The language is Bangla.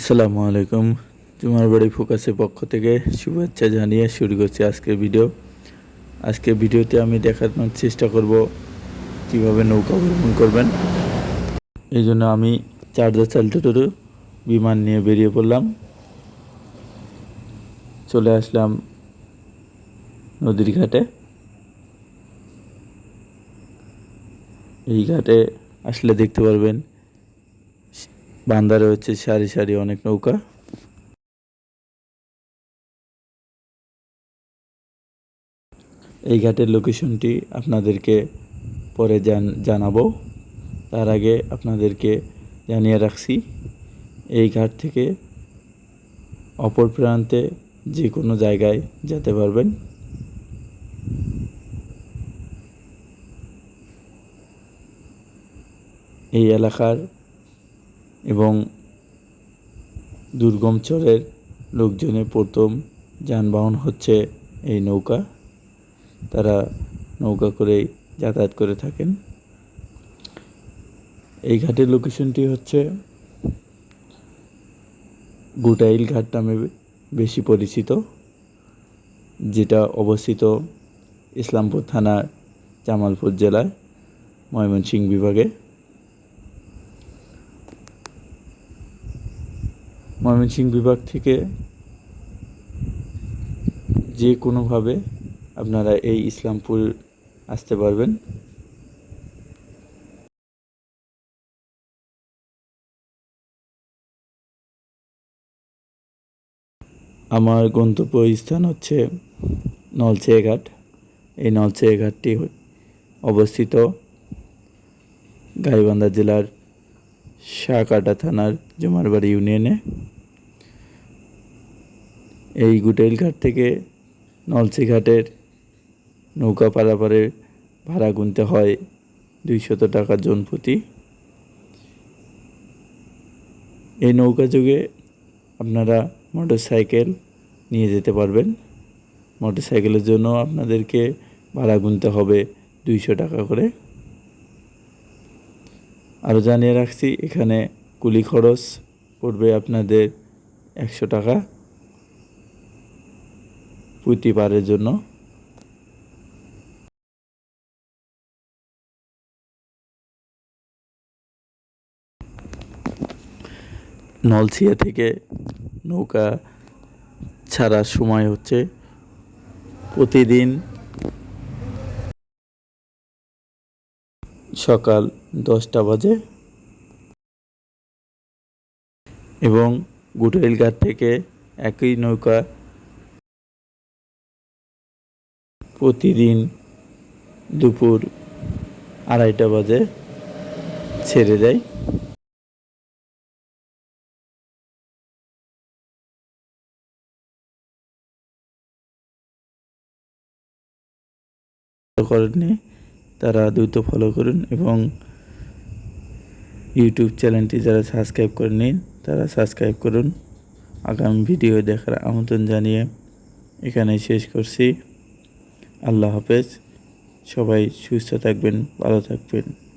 আসসালামু আলাইকুম। তোমার বাড়ি ফোকাসের পক্ষ থেকে শুভেচ্ছা জানিয়ে শুরু করছি আজকের ভিডিও। আজকের ভিডিওতে আমি দেখানোর চেষ্টা করব কীভাবে নৌকা ভ্রমণ করবেন। এই জন্য আমি চার্জার চালটোটরু বিমান নিয়ে বেরিয়ে পড়লাম। চলে আসলাম নদীর ঘাটে। এই ঘাটে আসলে দেখতে পারবেন বান্দা রয়েছে, সারি সারি অনেক নৌকা। এই ঘাটের লোকেশনটি আপনাদেরকে পরে জান, জানাব। তার আগে আপনাদেরকে জানিয়ে রাখছি, এই ঘাট থেকে অপর প্রান্তে যে কোনো জায়গায় যেতে পারবেন। এই এলাকার এবং দুর্গম চরের লোকজনের প্রথম যানবাহন হচ্ছে এই নৌকা। তারা নৌকা করেই যাতায়াত করে থাকেন। এই ঘাটের লোকেশনটি হচ্ছে গুটাইল ঘাট নামে বেশি পরিচিত, যেটা অবস্থিত ইসলামপুর থানার জামালপুর জেলায় ময়মনসিংহ বিভাগে। ময়মনসিংহ বিভাগ থেকে যে কোনোভাবে আপনারা এই ইসলামপুর আসতে পারবেন। আমার গন্তব্য স্থান হচ্ছে নলছেয়ে ঘাট এই নলছেয়ে ঘাটটি অবস্থিত গাইবান্ধা জেলার শাহকাটা থানার জমারবাড়ি ইউনিয়নে। এই গুটেল ঘাট থেকে নলছি ঘাটের নৌকা পারাপারে ভাড়া গুনতে হয় দুইশত টাকা জন প্রতি। এই নৌকা যুগে আপনারা মোটর সাইকেল নিয়ে যেতে পারবেন। মোটর সাইকেলের জন্য আপনাদেরকে ভাড়া গুনতে হবে দুইশো টাকা করে। আরও জানিয়ে রাখছি, এখানে কুলি খরচ পড়বে আপনাদের একশো টাকা। প্রতি পারের জন্য। নলছিয়া থেকে নৌকা ছাড়ার সময় হচ্ছে প্রতিদিন সকাল দশটা বাজে এবং গুটাইল ঘাট থেকে একই নৌকা প্রতিদিন দুপুর আড়াইটা বাজে ছেড়ে দেয়। করেননি, তারা দ্রুত ফলো করুন এবং ইউটিউব চ্যানেলটি যারা সাবস্ক্রাইব করেননি, তারা সাবস্ক্রাইব করুন। আগামী ভিডিও দেখার আমন্ত্রণ জানিয়ে এখানে শেষ করছি। আল্লাহ হাফেজ। সবাই সুস্থ থাকবেন ভালো থাকবেন।